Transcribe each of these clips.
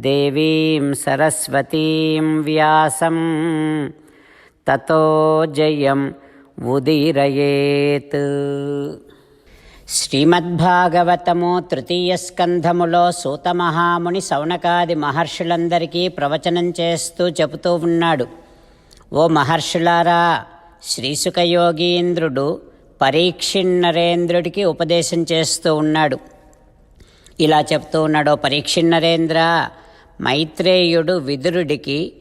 దేవీం సరస్వతీం వ్యాసం. తతో జయం ఉదీరయేత్. శ్రీమద్భాగవతము తృతీయ స్కంధములో సూతమహాముని సౌనకాది మహర్షులందరికీ ప్రవచనం చేస్తూ చెబుతూ ఉన్నాడు. ఓ మహర్షులారా శ్రీసుఖయోగీంద్రుడు పరీక్షిన్నరేంద్రుడికి ఉపదేశం చేస్తూ ఉన్నాడు. ఇలా చెప్తూ ఉన్నాడు "ఓ పరీక్షిన్నరేంద్ర మైత్రేయుడు విదురుడికి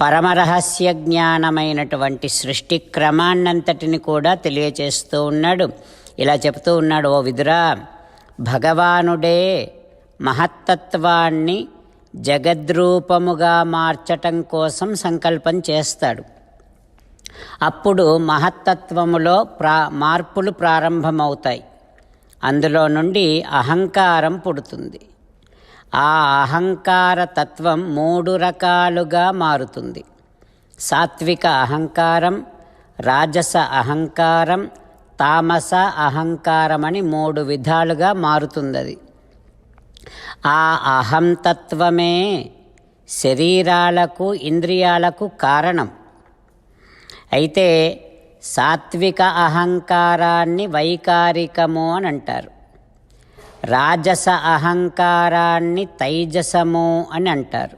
పరమరహస్య జ్ఞానమైనటువంటి సృష్టి క్రమాన్నంతటిని కూడా తెలియచేస్తూ ఉన్నాడు. ఇలా చెప్తూ ఉన్నాడు ఓ విదురా భగవానుడే మహత్తత్వాన్ని జగద్రూపముగా మార్చటం కోసం సంకల్పం చేస్తాడు. అప్పుడు మహత్తత్వములో ప్రా మార్పులు ప్రారంభమవుతాయి. అందులో నుండి అహంకారం పుడుతుంది. ఆ అహంకార తత్వం మూడు రకాలుగా మారుతుంది. సాత్విక అహంకారం రాజస అహంకారం తామస అహంకారం అని మూడు విధాలుగా మారుతుంది అది ఆ అహంతత్వమే శరీరాలకు ఇంద్రియాలకు కారణం. అయితే సాత్విక అహంకారాన్ని వైకారికము అని అంటారు. రాజస అహంకారాన్ని తైజసము అని అంటారు.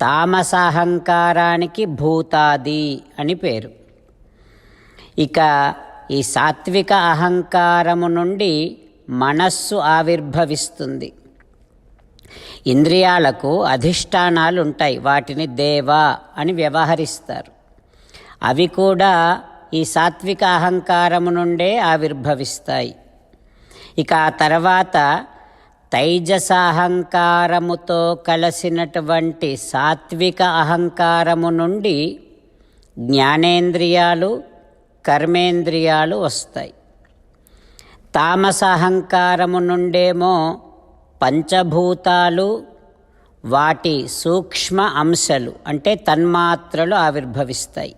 తామస అహంకారానికి భూతాది అని పేరు. ఇక ఈ సాత్విక అహంకారము నుండి మనస్సు ఆవిర్భవిస్తుంది. ఇంద్రియాలకు అధిష్టానాలు ఉంటాయి వాటిని దేవ అని వ్యవహరిస్తారు. అవి కూడా ఈ సాత్విక అహంకారము నుండే ఆవిర్భవిస్తాయి. ఇక ఆ తర్వాత తైజసాహంకారముతో కలిసినటువంటి సాత్విక అహంకారము నుండి జ్ఞానేంద్రియాలు కర్మేంద్రియాలు వస్తాయి. తామస అహంకారము నుండేమో పంచభూతాలు వాటి సూక్ష్మ అంశాలు అంటే తన్మాత్రలు ఆవిర్భవిస్తాయి.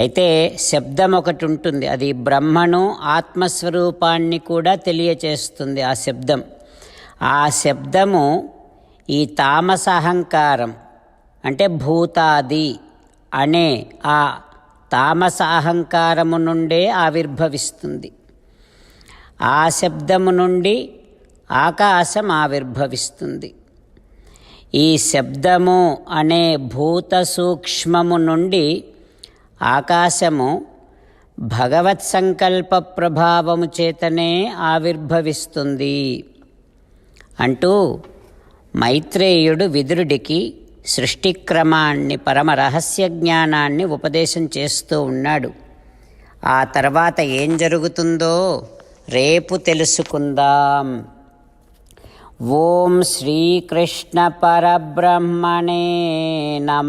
అయితే శబ్దం ఒకటి ఉంటుంది. అది బ్రహ్మను ఆత్మస్వరూపాన్ని కూడా తెలియచేస్తుంది ఆ శబ్దం. ఆ శబ్దము ఈ తామస అహంకారం అంటే భూతాది అనే ఆ తామస అహంకారము నుండే ఆవిర్భవిస్తుంది. ఆ శబ్దము నుండి ఆకాశం ఆవిర్భవిస్తుంది. ఈ శబ్దము అనే భూత సూక్ష్మము నుండి ఆకాశము భగవత్ సంకల్ప ప్రభావము చేతనే ఆవిర్భవిస్తుంది. అంటూ మైత్రేయుడు విదురుడికి సృష్టిక్రమాన్ని పరమ రహస్య జ్ఞానాన్ని ఉపదేశం చేస్తూ ఉన్నాడు. ఆ తర్వాత ఏం జరుగుతుందో రేపు తెలుసుకుందాం. ఓం శ్రీకృష్ణ పరబ్రహ్మణే నమ.